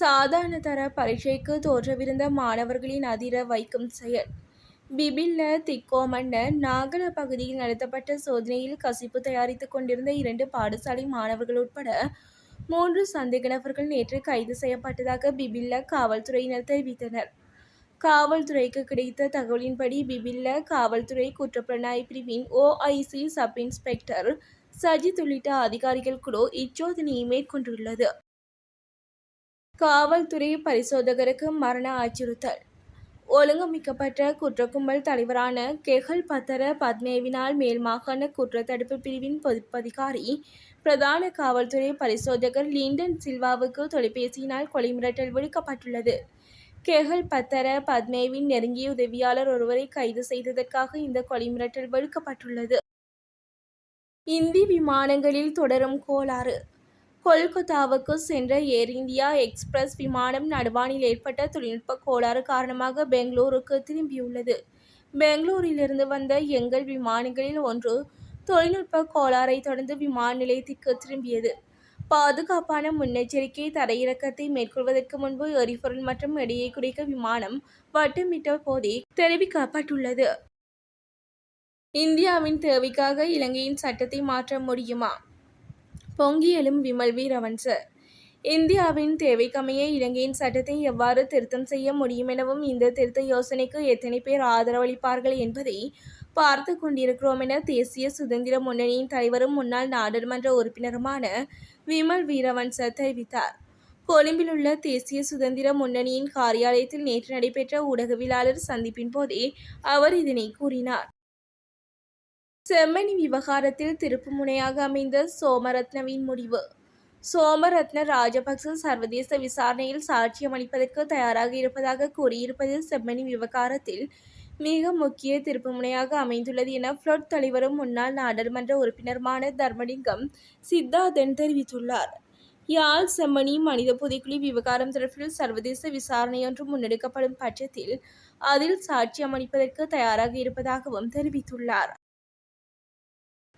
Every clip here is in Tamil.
சாதாரண தர பரீட்சைக்கு தோற்றவிருந்த மாணவர்களின் அதிர வைக்கும் செயல். பிபில்ல திக்கோமண்ட நாகல பகுதியில் நடத்தப்பட்ட சோதனையில் கசிப்பு தயாரித்துக் கொண்டிருந்த இரண்டு பாடசாலை மாணவர்கள் உட்பட மூன்று சந்தேக நபர்கள் நேற்று கைது செய்யப்பட்டதாக பிபில்ல காவல்துறையினர் தெரிவித்தனர். காவல்துறைக்கு கிடைத்த தகவலின்படி பிபில்ல காவல்துறை குற்றப்புலனாய் பிரிவின் ஓஐசி சப் இன்ஸ்பெக்டர் சஜித் உள்ளிட்ட அதிகாரிகள் குழு இச்சோதனையை மேற்கொண்டுள்ளது. காவல்துறை பரிசோதகருக்கு மரண அச்சுறுத்தல். ஒழுங்கமைக்கப்பட்ட குற்றக்கும்பல் தலைவரான கெஹல் பத்தர பத்மேவினால் மேல் மாகாண குற்றத்தடுப்பு பிரிவின் பொதுப்பதிகாரி பிரதான காவல்துறை பரிசோதகர் லிண்டன் சில்வாவுக்கு தொலைபேசியினால் கொலை மிரட்டல் விடுக்கப்பட்டுள்ளது. கெஹல் பத்தர பத்மேவின் நெருங்கிய உதவியாளர் ஒருவரை கைது செய்ததற்காக இந்த கொலை மிரட்டல் விடுக்கப்பட்டுள்ளது. இந்தி விமானங்களில் தொடரும் கோளாறு. கொல்கத்தாவுக்கு சென்ற ஏர் இந்தியா எக்ஸ்பிரஸ் விமானம் நடுவானில் ஏற்பட்ட தொழில்நுட்ப கோளாறு காரணமாக பெங்களூருக்கு திரும்பியுள்ளது. பெங்களூரிலிருந்து வந்த எங்கள் விமானங்களில் ஒன்று தொழில்நுட்ப கோளாறை தொடர்ந்து விமான நிலையத்திற்கு திரும்பியது. பாதுகாப்பான முன்னெச்சரிக்கை தரையிறக்கத்தை மேற்கொள்வதற்கு முன்பு எரிபொருள் மற்றும் எடையை குறைக்க விமானம் வட்டமிட்ட போதே தெரிவிக்கப்பட்டுள்ளது. இந்தியாவின் தேவைக்காக இலங்கையின் சட்டத்தை மாற்ற முடியுமா? பொங்கி எழும் விமல் சார். இந்தியாவின் தேவைக்கமைய இலங்கையின் சட்டத்தை எவ்வாறு திருத்தம் செய்ய முடியும் எனவும் இந்த திருத்த யோசனைக்கு எத்தனை பேர் ஆதரவளிப்பார்கள் என்பதை பார்த்து கொண்டிருக்கிறோம் என தேசிய சுதந்திர முன்னணியின் தலைவரும் முன்னாள் நாடாளுமன்ற உறுப்பினருமான விமல் வீரவன்ச தெரிவித்தார். கொழும்பில் உள்ள தேசிய சுதந்திர முன்னணியின் காரியாலயத்தில் நேற்று நடைபெற்ற ஊடகவியலாளர் சந்திப்பின் போதே அவர் இதனை கூறினார். செம்மணி விவகாரத்தில் திருப்புமுனையாக அமைந்த சோமரத்னவின் முடிவு. சோமரத்ன ராஜபக்ச சர்வதேச விசாரணையில் சாட்சியம் அளிப்பதற்கு தயாராக இருப்பதாக கூறியிருப்பது செம்மணி விவகாரத்தில் மிக முக்கிய திருப்புமுனையாக அமைந்துள்ளது என புளொட் தலைவரும் முன்னாள் நாடாளுமன்ற உறுப்பினருமான தர்மலிங்கம் சித்தார்த்தன் தெரிவித்துள்ளார். யாழ் செம்மணி மனித புதைக்குழி விவகாரம் தொடர்பில் சர்வதேச விசாரணையொன்று முன்னெடுக்கப்படும் பட்சத்தில் அதில் சாட்சியம் அளிப்பதற்கு தயாராக இருப்பதாகவும் தெரிவித்துள்ளார்.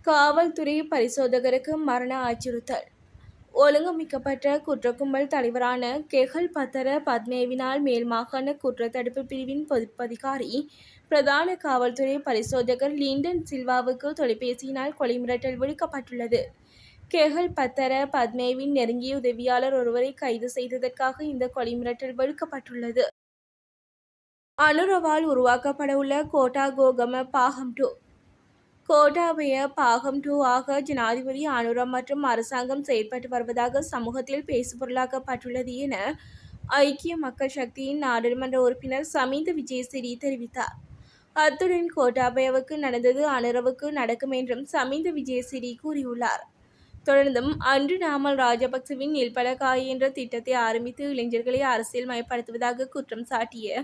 காவல்துறை பரிசோதகருக்கு மரண அச்சுறுத்தல். ஒழுங்கமைக்கப்பட்ட குற்றக்கும்பல் தலைவரான கெஹல் பத்தர பத்மேவினால் மேல் மாகாண குற்றத்தடுப்பு பிரிவின் பொதுப்பதிகாரி பிரதான காவல்துறை பரிசோதகர் லிண்டன் சில்வாவுக்கு தொலைபேசியினால் கொலை மிரட்டல் விடுக்கப்பட்டுள்ளது. கெஹல் பத்தர பத்மேவின் நெருங்கிய உதவியாளர் ஒருவரை கைது செய்ததற்காக இந்த கொலை மிரட்டல் விடுக்கப்பட்டுள்ளது. அனுரவால் உருவாக்கப்படவுள்ள கோட்டா கோகம பாகம் டூ கோட்டாபய பாகம் டூ ஆக ஜனாதிபதி அனுரம் மற்றும் அரசாங்கம் செயற்பட்டு வருவதாக சமூகத்தில் பேசுபொருளாக்கப்பட்டுள்ளது என ஐக்கிய மக்கள் சக்தியின் நாடாளுமன்ற உறுப்பினர் சமீந்த விஜயசிறி தெரிவித்தார். அத்துடன் கோட்டாபயவுக்கு நடந்தது அனுரவுக்கு நடக்கும் என்றும் சமீந்த விஜயசிறி கூறியுள்ளார். தொடர்ந்தும் அன்று நாமல் ராஜபக்சவின் நில்பலகாய் என்ற திட்டத்தை ஆரம்பித்து இளைஞர்களை அரசியல் மயப்படுத்துவதாக குற்றம் சாட்டிய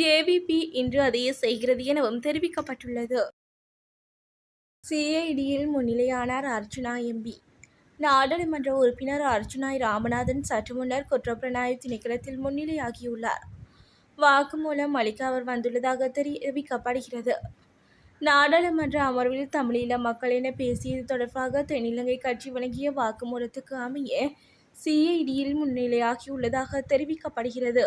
ஜேவிபி இன்று அதையே செய்கிறது எனவும் தெரிவிக்கப்பட்டுள்ளது. சிஐடியில் முன்னிலையானார் அர்ச்சுனா எம்பி. நாடாளுமன்ற உறுப்பினர் அர்ச்சுனாய் ராமநாதன் சற்று முன்னர் குற்றப்புலனாய்வு திணைக்களத்தில் முன்னிலையாகியுள்ளார். வாக்குமூலம் அளிக்க அவர் வந்துள்ளதாக தெரிவிக்கப்படுகிறது. நாடாளுமன்ற அமர்வில் தமிழீழ மக்கள் என பேசியது தொடர்பாக தென்னிலங்கை கட்சி வழங்கிய வாக்குமூலத்துக்கு அமைய சிஐடியில் முன்னிலையாகியுள்ளதாக தெரிவிக்கப்படுகிறது.